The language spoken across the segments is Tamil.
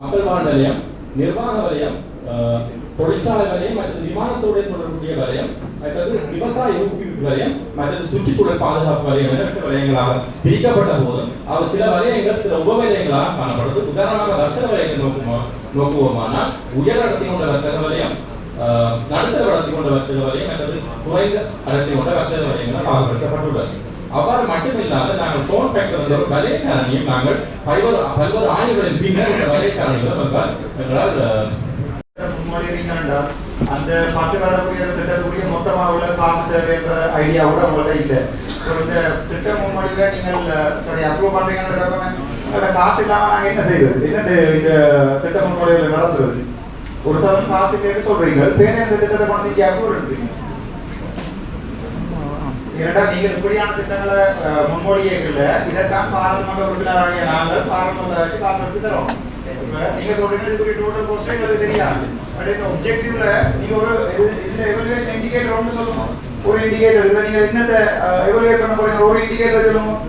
மக்கள் வாழ் வலயம் நிர்வாக வலயம் அஹ், தொழிற்சாலை வலயம் மற்றது விமானத்தோடு தொடர்புடைய வலயம் மற்றது விவசாய ஊக்குவிப்பு வலயம் மற்றது சுற்றுச்சூழல் பாதுகாப்பு வலயம் என எட்டு வலயங்களாக பிரிக்கப்பட்ட போதும். அவர் சில வலயங்கள் சில உப வலயங்களாக காணப்படுது. உதாரணமாக வர்த்தக வலயத்தை நோக்குமா நோக்குவோமானால் உயர் அடர்த்தி கொண்ட வர்த்தக வலயம் நடுத்தர அடர்த்தி கொண்ட வர்த்தக வலயம் மற்றது குறைந்த அடர்த்தி கொண்ட வர்த்தக வலயங்களாக பாகுபடுத்தப்பட்டுள்ளது. அவ்வாறு மட்டுமில்லாது நாங்கள் சோன் ஃபேக்டர் என்ற ஒரு வலைக்காரணியும் நாங்கள் பல்வேறு பல்வேறு ஆய்வுகளின் பின்னர் இந்த வலைக்காரணிகளும் வந்தால் எங்களால் அந்த பத்து கடற்குரிய திட்டத்துக்குரிய மொத்தமாக உள்ள காசு தேவைன்ற ஐடியா கூட உங்கள்ட்ட இல்லை. ஸோ இந்த திட்ட முன்மொழிவை நீங்கள் சரி அப்ரூவ் பண்றீங்கன்னு காசு இல்லாமல் நாங்கள் என்ன செய்யறது என்ன இந்த திட்ட முன்மொழிகளை நடத்துறது ஒரு சதம் காசு இல்லைன்னு சொல்றீங்க. பேர் இந்த திட்டத்தை கொண்டு இங்கே அப்ரூவ் எடுத்துறீங்க ஏனென்றால் நீங்கள் இப்படியான திட்டங்களை அஹ், முன்மொழியல இதைத்தான் பாராளுமன்ற உறுப்பினராகிய நாங்கள் பாராளுமன்ற வச்சு பார்க்கறதுக்கு தரோம். நீங்க சொல்றீங்க இதுக்குரிய டோட்டல் கோஸ்ட் எங்களுக்கு தெரியாது. பட் இந்த ஒப்ஜெக்டிவ்ல நீங்க ஒரு இதுல எவல்யூஷன் இண்டிகேட்டர் ஒன்று சொல்லணும். ஒரு இண்டிகேட்டர் இதுல நீங்க என்னத்தை எவல்யூட் பண்ண போறீங்க? ஒரு இண்டிகேட்டர் சொல்லணும்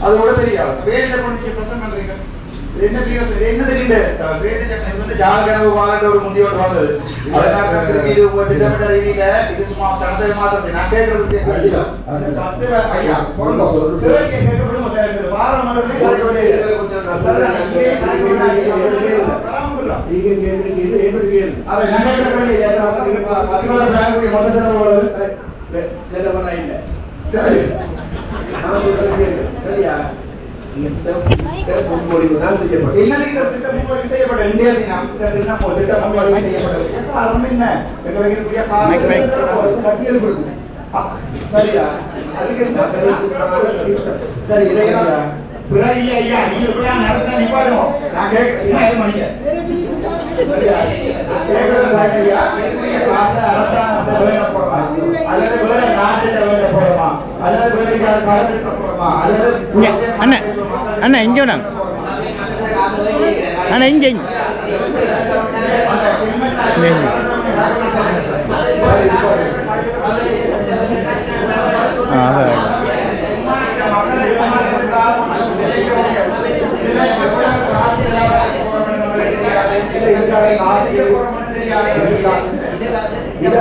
அது கூட தெரியாது. வேற இதை கொண்டு நீங்க பிரசன்ட் பண்றீங்க என்ன பிரியோசனம் இது என்ன தெரியுது வேறு இது வந்து ஜாகரவு வாழ ஒரு முந்தியோடு வந்தது. அதனால திருப்பி இது திட்டமிட்ட ரீதியில சும்மா நான் கேட்கறது. பத்து ஐயா கேட்கப்படும்? முன்மொழிவு தான் செய்யப்பட்டது சரி அண்ணா, அண்ணா, இங்க வாங்க. அண்ணா இங்க இங்க ஆ,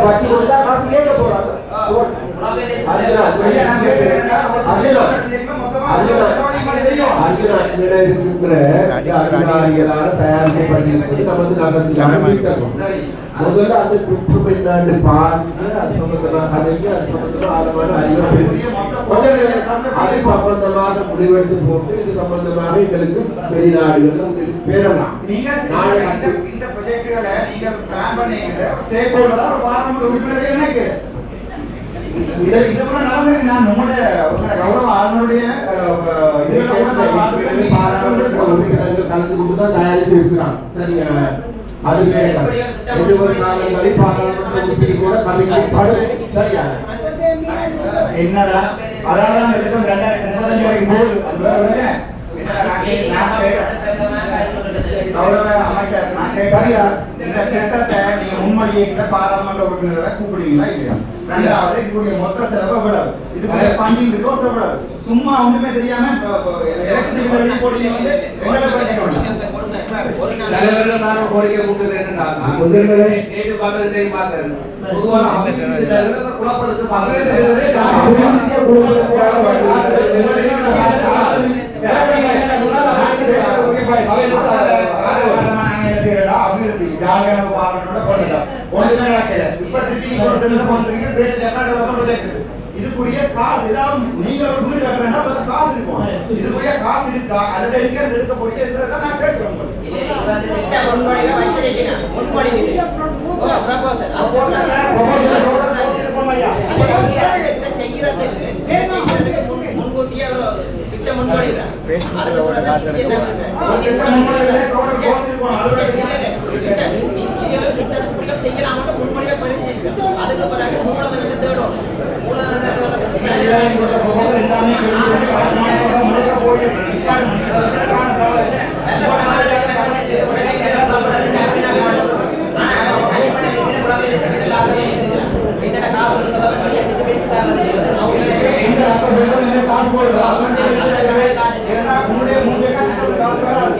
வச்சு கொடுத்தா காசு கேட்க போறாங்க முதல்ல அந்த சுற்று பார்த்து அது சம்பந்தமாக கதைக்கு அது சம்பந்தமாக ஆழமான அது சம்பந்தமாக முடிவெடுத்து போட்டு இது சம்பந்தமாக எங்களுக்கு வெளிநாடுகள் பேரலாம் நீங்க நாளை ப்ரொஜெக்ட்களை நீங்க பிளான் பண்ணீங்க ஸ்டேக் ஹோல்டரா ஒரு பார்லமெண்ட் உறுப்பினரே நினைக்கிறேன் இதை இதை கூட நடந்திருக்கு நான் உங்களுடைய உங்களுடைய கௌரவ ஆளுநருடைய இதுல கூட நான் பார்த்திருக்கேன். பாராளுமன்ற உறுப்பினர்கள் கலந்து கொண்டு தான் தயாரித்து இருக்கிறான். சரியா? அது வேற எதிர்வரும் காலங்களில் பாராளுமன்ற உறுப்பினர் கூட கமிக்கப்படும் சரியா? என்னடா? அதான் ரெண்டாயிரத்தி முப்பத்தஞ்சு வரைக்கும் போகுது அது வேற வேற. என்னடா நான் கே- நான் கேட்கிறேன். கௌரவ கேட்கிறேன். இந்த திட்டத்தை நீங்க முன்மொழியிட்ட பாராளுமன்ற உறுப்பினர்களை கூப்பிடுவீங்களா இல்லையா? ரெண்டாவது இதுக்குரிய மொத்த செலவு எவ்வளவு? இதுக்குரிய ஃபண்டிங் ரிசோர்ஸ் எவ்வளவு? சும்மா ஒண்ணுமே தெரியாம எலக்ட்ரிசிட்டி எழுதி போட்டு வந்து எங்களை பண்ணிக்கணும் தலைவர்கள் நான் கோரிக்கை கொடுத்தது என்னன்னா, நான் முதல்ல- நேற்று பார்த்தது, இன்றைக்கு பார்த்தது. பொதுவான அமைப்பு இதுல இருக்கிற குழப்பத்துக்கு பார்த்தது. அபிவிருத்தியை கொடுப்பதற்காக வழி- அபிவிருத்தி ஜாகிரத பாலனோட கொள்ளலாம் ஒண்ணுமே நடக்கல இப்ப திருப்பி நீங்க ஒரு செல்ல பண்றீங்க பேட் லெஃப்ட் ஒரு ப்ரொஜெக்ட் இதுக்குரிய காசு ஏதாவது நீங்க ஒரு வீடு கட்டுறேன்னா அதுல காசு இருக்கும் இதுக்குரிய காசு இருக்கா அதுல எங்க இருந்து எடுக்க போயிட்டு என்றதை நான் கேட்கிறேன் உங்களுக்கு அதுக்கு பிறகு மூலதனத்தை தேடும் வேலை கொடுத்த போக எல்லாமே முழுக்க போய் காசு போடுறா முன்னே முன்னே காசு போடுறாங்க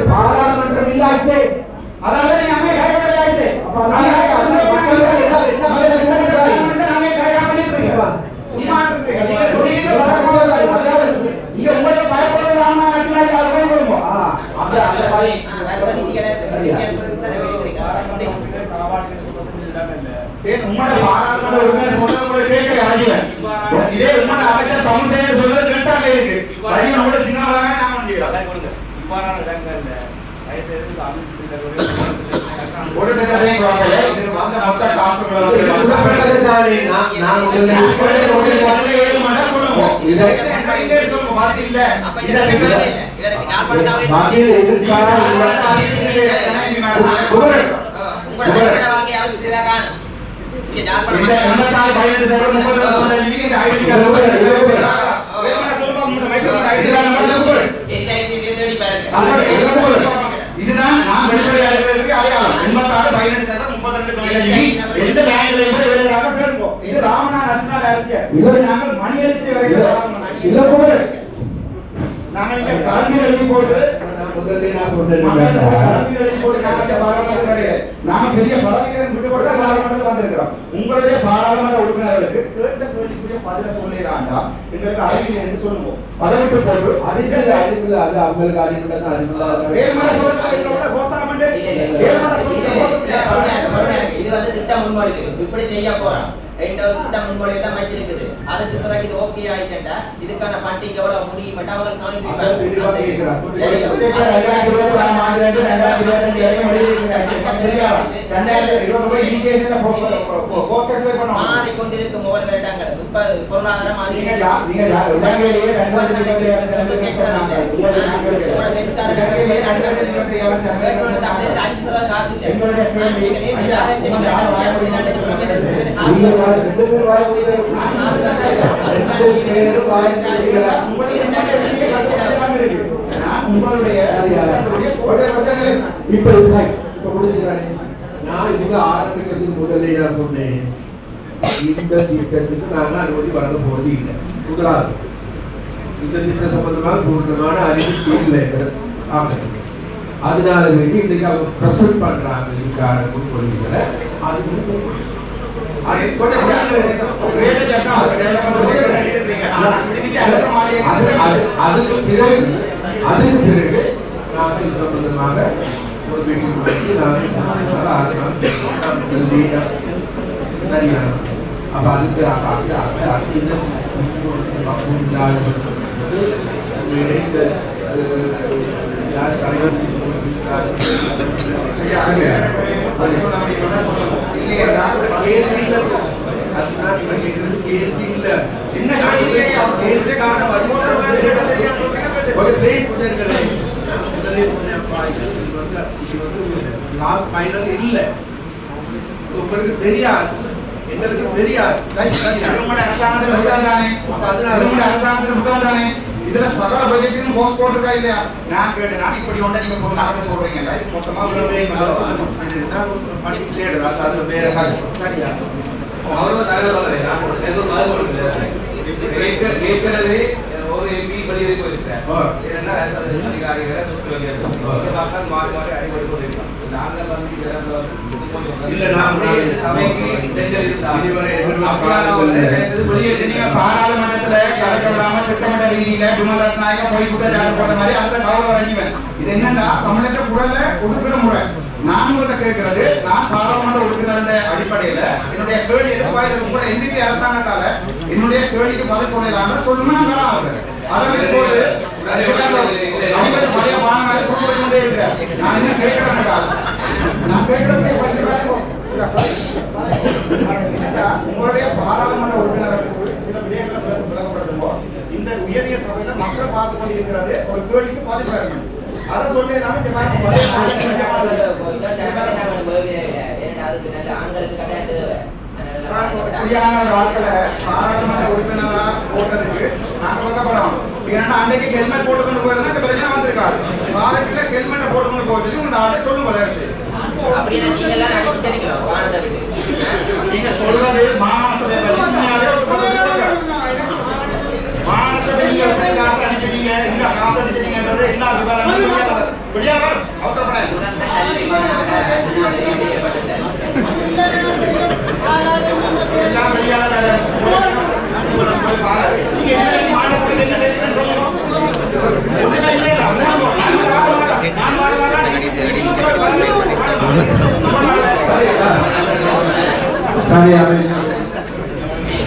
சொல்றது. இதே உம்மட அமைச்சர் தமிழ்சேனன் சொல்றது கென்சால இருக்கு. ராஜீவன் கூட சிங்களாக நாம முடியலாம். ஒரு திட்டத்தையும் கொடுக்கல. இதுக்கு வந்த மொத்த காசுகளை வந்து உடன்பட்டதுதானே நான் நான் முதல்ல இப்பொழுது ஒரு பதிலை ஏழு மணி நேரம் சொல்லுவோம். இதை இதை சொல்லுங்க, மாதிரி இல்ல. அப்ப இதுதான் நான் வெளிப்படையாக இருக்கிறதுக்கு அடையாளம் எண்பத்தாறு பதினெட்டு சதம் முப்பத்தி ரெண்டு எந்த இது அரசியல் நாங்கள் மணி இல்ல. நாங்கள் இங்க கல்வி எழுதி போட்டு முதல்ல நான் சொன்னேன் பெரிய விட்டு பாராளுமன்றத்தில் வந்திருக்கிறோம். உங்களுடைய பாராளுமன்ற உறுப்பினர்களுக்கு கேட்ட கேள்விக்குரிய பதில எங்களுக்கு அறிவியல் என்று சொல்லுவோம். அதை விட்டு போட்டு அது அவங்களுக்கு வேறுமலை. வேறுமலை இருக்கு. இது வந்து திட்டம் முன்மொழிவு. இப்படி செய்ய போறோம். ரெண்டாவது திட்டம் முன்மொழிவு தான் வச்சிருக்குது அதுக்கு பிறகு இது ஓகே ஆயிட்டா இதுக்கான ஃபண்டிங் எவ்வளவு முடியும் கேட்கிறார். மாறிக்கொண்டிருக்கும் ஒவ்வொரு வருடங்கள் இப்ப பொருளாதாரம் அஞ்சு சதவீதம் இப்ப இப்ப முடிஞ்சுதானே நான் இவங்க ஆரம்பிக்கிறதுக்கு முதல்ல நான் சொன்னேன் இந்த திட்டத்துக்கு அனுமதி வழங்க இல்லை முதலாவது இந்த திட்டம் சம்பந்தமாக பூர்ணமான இல்லை ஆகணும் அதனால வேண்டி இன்னைக்கு அவங்க ப்ரெசன்ட் பண்றாங்க இதுக்கான முன்மொழிவுகளை அதுக்கு அதுக்கு பிறகு அதுக்கு பிறகு நாங்கள் இது சம்பந்தமாக ஒரு மீட்டிங் நடத்தி நாங்கள் ஆறு அப்ப அதுக்கு அப்ப இது இணைந்த யார் தலைவர் ஐயா, அங்க. அது கேள்வி அதுதான் கேள்வி என்ன அவர் கேள்வி காரணம் ஒரு உங்களுக்கு தெரியாது எங்களுக்கு தெரியாது அரசாங்கத்தில் புத்தகம் அப்ப அதனால அரசாங்கத்தில் புத்தகம் தானே இதுல சகல பட்ஜெட்டுக்கும் போஸ்ட் போட்டிருக்கா இல்லையா? நான் கேட்டேன். நான் இப்படி ஒன்றை நீங்க சொன்னாங்க சொல்றீங்கல்ல இது மொத்தமா தேடுறோம். அது அதுல வேற காசு. சரியா? கொடுக்கிறேன். ஏற்க- ஏற்கனவே ஒரு எம்பி வெளியே போயிருக்கிறார். ஆ. ஏன்னா அரசு அதிகாரிகளை மக்கள் மாறி மாறி அடிபட்டு கொண்டிருக்கிறோம். நாங்கள் வந்து பாராளுமன்றத்துல கலக்க விடாம திட்டமிட்ட ரீதியில போய் குற்றச்சாட்டு போட்ட மாதிரி அந்த கௌரவ ரஜிவன் இது என்னன்னா தமிழக குரல்ல ஒடுக்கிற முறை. நான் உங்கள்ட்ட கேட்கிறது நான் பாராளுமன்ற உறுப்பினர் அடிப்படையில என்னுடைய கேள்வி இது உங்களோட எம்பிபி அரசாங்கத்தால என்னுடைய கேள்விக்கு பதில் சொல்லலாம்னு சொல்லணும் நான் வரேன் அளவில் போது மழைய மாணவர்கள் கொடுக்கப்பட்டு கொண்டே இருக்கிறேன் நான் என்ன கேட்கிறேன் நான் உங்களுடைய பாராளுமன்ற உறுப்பினர்களுக்கு சில இந்த உயரிய சபையில மக்கள் பார்த்து கொண்டிருக்கிறது ஒரு கேள்விக்கு பாதிப்பாக அதை சொல்லி ஆண்களுக்கு கிடையாது பாராளுமன்ற உறுப்பினராக आने के खेल में சாமி யாரு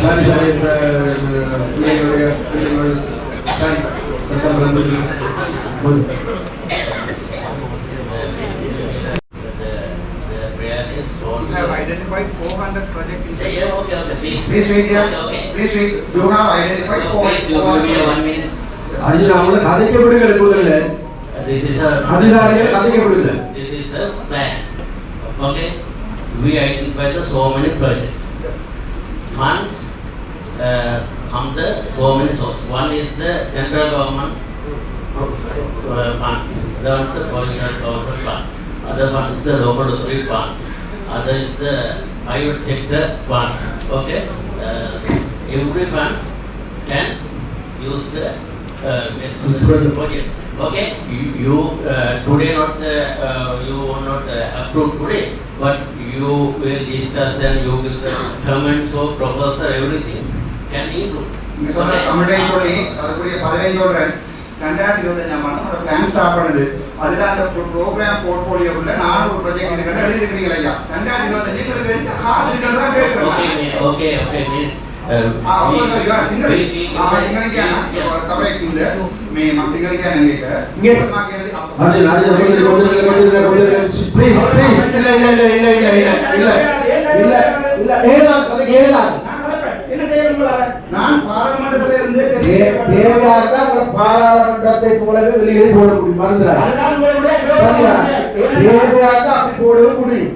சாமி சாமி பிள்ளைங்களுடைய பிள்ளைங்களோட சாமி சத்தம் வந்து Please wait here. Please wait. You have identified four. அதில் அவங்களுக்கு கதைக்கப்படுகிற எழுப்புவதில்லை அதிகாரிகள் கதைக்கப்படுகிற Okay? We identify the so many projects. Yes. Funds uh, from the so many sources. One is the central government uh, funds. The one is the provincial government funds. Other one is the local authority funds. Other is the private sector funds. Okay? Uh, every funds can use the uh, project. Okay, you, you uh, today not uh, uh, you will not uh, approve today, but you will discuss and you will uh, comment so proposal everything can improve. சொன்ன தமிழையும் சொல்லி அதுக்குரிய பதினைந்து சொல்றேன் ரெண்டாயிரத்தி இருபத்தஞ்சாம் ஆண்டு ஒரு பிளான் ஸ்டார்ட் பண்ணுது அதுல அந்த ப்ரோக்ராம் போர்ட்போலியோக்குள்ள நானும் ஒரு ப்ராஜெக்ட் இருக்குன்னு எழுதி இருக்கிறீங்க ஐயா ரெண்டாயிரத்தி இருபத்தஞ்சு உங்களுக்கு இருக்கிறது தான் கேட்கிறேன் me- okay, okay, means. Uh, Ah, also, sir, you are single. we- we- Ah, මේ මම සිංහල කියන්නේ ඒක ඉංග්‍රීසි මා කියන්නේ හරි හරි කොල්ලේ කොල්ලේ කොල්ලේ කොල්ලේ ப்ளீஸ் ப்ளீஸ் இல்ல இல்ல இல்ல இல்ல இல்ல இல்ல இல்ல இல்ல ஏலாம் அது ஏலாம் நான் பாராளுமன்றத்தில் இருந்து தேவையாக பாராளுமன்றத்தை போலவே வெளியே போட முடியும் தேவையாக அப்படி போடவே முடியும்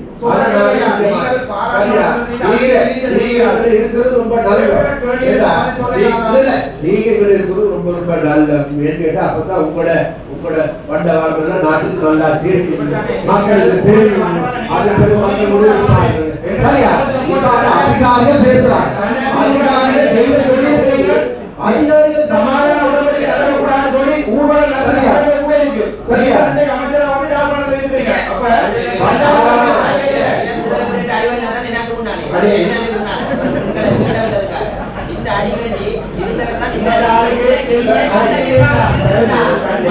இருக்கிறது ரொம்ப நல்லது ரொம்ப நல்ல கேட்டா அப்பதான் உங்களோட உங்களோட வண்டவார்கள் நாட்டுக்கு நல்லா தெரியும் மக்களுக்கு தெரியும். அது பெருமாள் அதிகாரிய பேசுறாங்க. அதிகாரிய பேச சொல்லி அதிகாரிய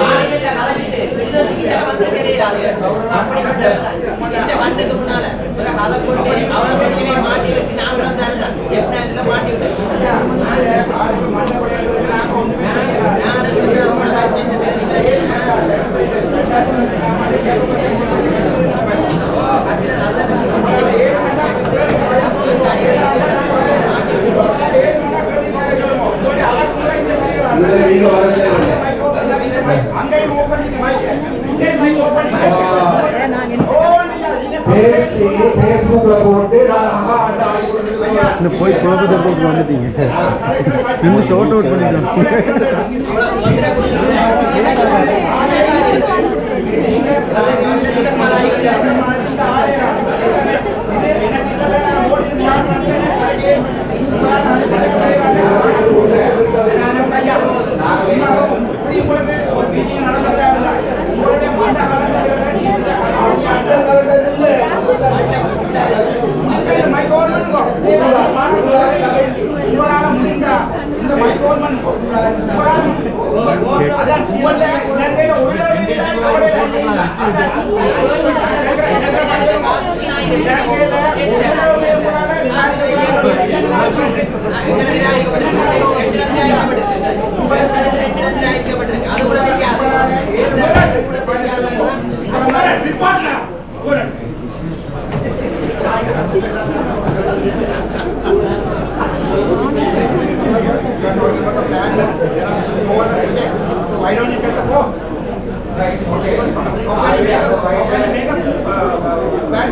ஆளுக்கு கதறிட்டு விடுதலைக்கிட்ட வந்து கிடையாது இந்த முன்னால ஒரு கதை போட்டு அவர் கொடியிலே மாட்டி விட்டு நான் தான் இருந்தேன் எப்படில மாட்டி விட்டு நான் ನಿಮ್ಗೆ short out Terima kasih.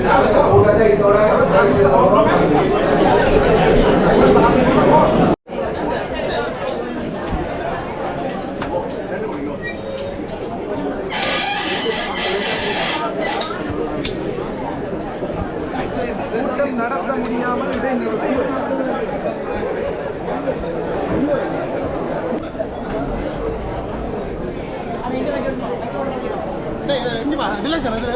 Gracias.